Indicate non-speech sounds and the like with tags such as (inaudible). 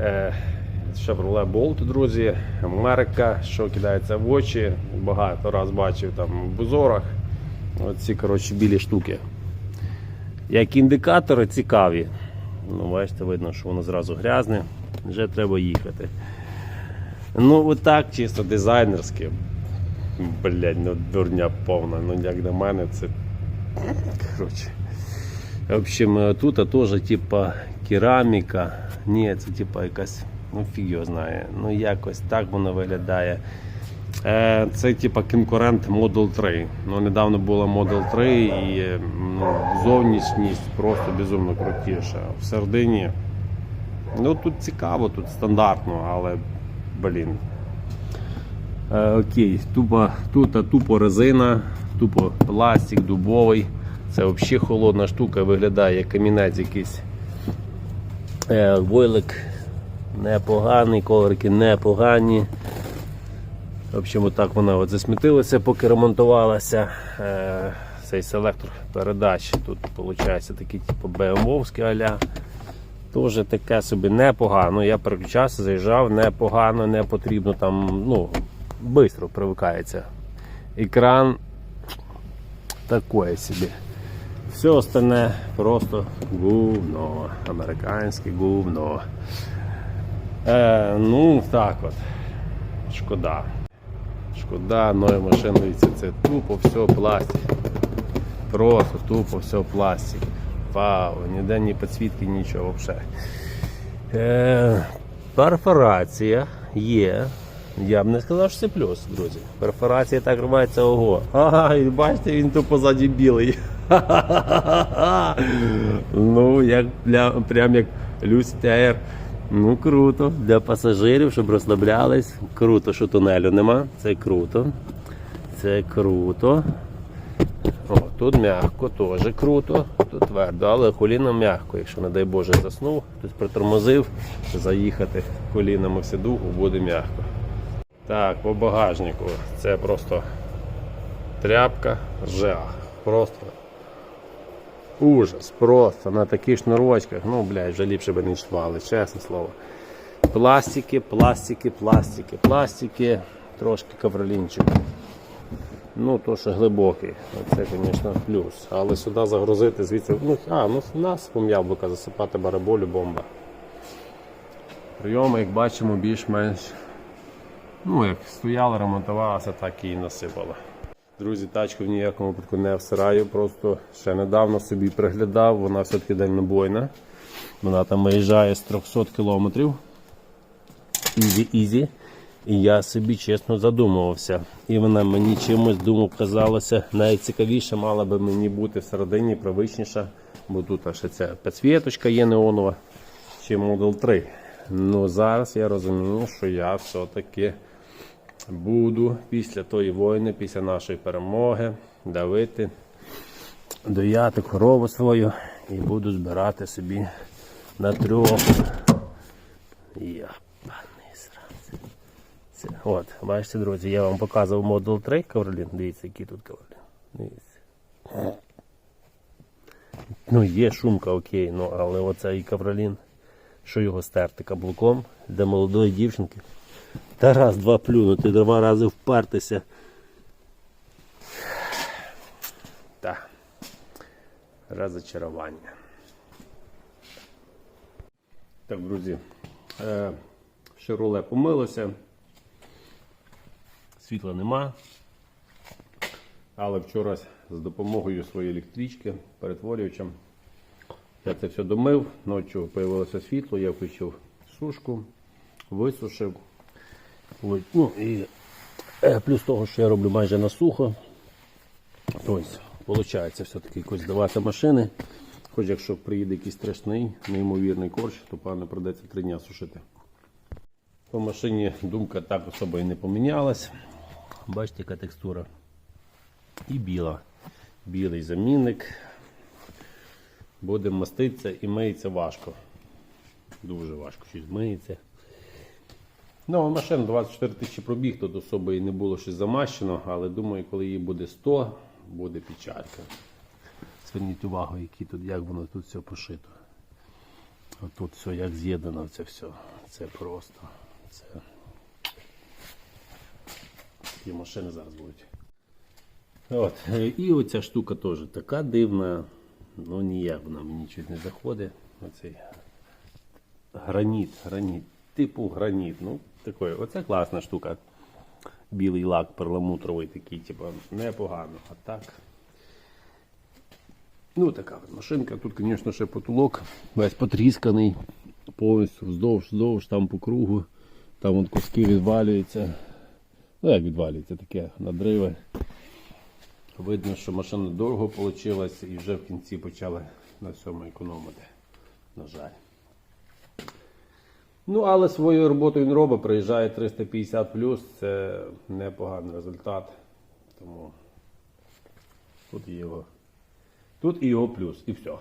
Е, Chevrolet Bolt, друзі, Америка, що кидається в очі. Багато раз бачив там в бузорах. Оці коротше, білі штуки. Як індикатори цікаві. Ну, бачите, видно, що воно зразу грязне. Вже треба їхати. Ну, отак, чисто дизайнерське. Блять, ну дурня повна. Ну як до мене це. Коротше. В общем, е, тут теж типа кераміка. Ні, це типа якась, ну фіг його знає. Ну якось так воно виглядає. Е, Це типа конкурент Model 3. Ну, недавно була Model 3 і ну, зовнішність просто безумно крутіша. В середині. Ну тут цікаво, тут стандартно, але блін. Е, окей, тупо, тут тупо резина, тупо пластик дубовий. Це взагалі холодна штука, виглядає як камінець якийсь. Е, войлик непоганий, коврики непогані. В общем, отак вона от засмітилася, поки ремонтувалася. Е, цей селектор передач. Тут виходить такий типу BMW аля. Теж таке собі непогано. Я переключався, заїжджав, непогано, не потрібно там, ну, швидко привикається. Екран такое собі. Все остальне просто гувно. Американське гувно. Е, ну, так от. Шкода. Шкода, машини, дивіться, це тупо все пластик. Просто тупо все пластик. Вау, ніде ні підсвітки, нічого взагалі. Е, перфорація є. Я б не сказав, що це плюс, друзі. Перфорація так рвається ого. Ага, і бачите, він тут позаді білий. (laughs) ну, як пля- прям як Люсі Тяєр. Ну круто. Для пасажирів, щоб розслаблялись. Круто, що тунелю нема. Це круто. Це круто. О, тут м'яко, теж круто, тут твердо, але коліном м'яко. Якщо, не дай Боже, заснув, хтось притормозив, заїхати колінами в сидуху буде м'яко. Так, по багажнику. Це просто тряпка, жах. Просто ужас. Просто на таких шнурочках. Ну, блядь, вже ліпше би не йшли, чесне слово. Пластики, пластики, пластики, пластики, трошки ковролінчик. Ну, то що глибокий, це, звісно, плюс. Але сюди загрузити звідси. Ну, а, ну нас яблука засипати бараболю бомба. Прийоми, як бачимо, більш-менш. Ну, як стояла, ремонтувалася, так і насипала. Друзі, тачку в ніякому випадку не всираю, просто ще недавно собі приглядав, вона все-таки дальнобойна. Вона там виїжджає з 300 кілометрів. Ізі-ізі. І я собі чесно задумувався. І вона мені чимось думав, казалося найцікавіше мала би мені бути всередині, привичніша, бо тут ще ця підсвіточка є неонова, чи Model 3. Ну зараз я розумію, що я все-таки буду після тої війни, після нашої перемоги, давити, дояти корову свою і буду збирати собі на трьох. Сраз. Це, От, бачите, друзі, я вам показував Model 3 Кавролін. Дивіться, який тут Кавролін. Дивіться. Ну, є шумка, окей, ну, але оцей Кавролін, що його стерти каблуком для молодої дівчинки. Та раз, два плюнути, два рази впертися. Так. Розочарування. Так, друзі. Е, Шевроле помилося. Світла нема. Але вчора з допомогою своєї електрички, перетворювачем, я це все домив. Ночі з'явилося світло, я включив сушку, висушив. Ось, Ну, і е, плюс того, що я роблю майже на сухо. Тобто, виходить все-таки якось здавати машини. Хоч якщо приїде якийсь страшний, неймовірний корч, то певно придеться три дня сушити. По машині думка так особо і не помінялась. Бачите, яка текстура. І біла. Білий замінник. Буде маститися і миється важко. Дуже важко щось миється. Ну, машина 24 тисячі пробіг, тут особо і не було щось замащено, але думаю, коли її буде 100, буде печалька. Зверніть увагу, які тут, як воно тут все пошито. Тут все як з'єднано це все. Це просто. Це. Такі машини зараз будуть. От. І оця штука теж така дивна. Ну ніяк вона мені чуть не заходить. Оцей граніт, граніт. Типу граніт. Ну, такий. Оце класна штука. Білий лак перламутровий такий, типу, непогано. А так. Ну, така от машинка. Тут, звісно, ще потолок весь потрісканий, повністю вздовж, вздовж, там по кругу. Там от куски відвалюються. Ну, як відвалюється, таке надриви. Видно, що машина довго вийшла і вже в кінці почали на всьому економити. На жаль. Ну, але свою роботу він робить, приїжджає 350 це непоганий результат. Тому тут і його. Тут і його плюс, і все.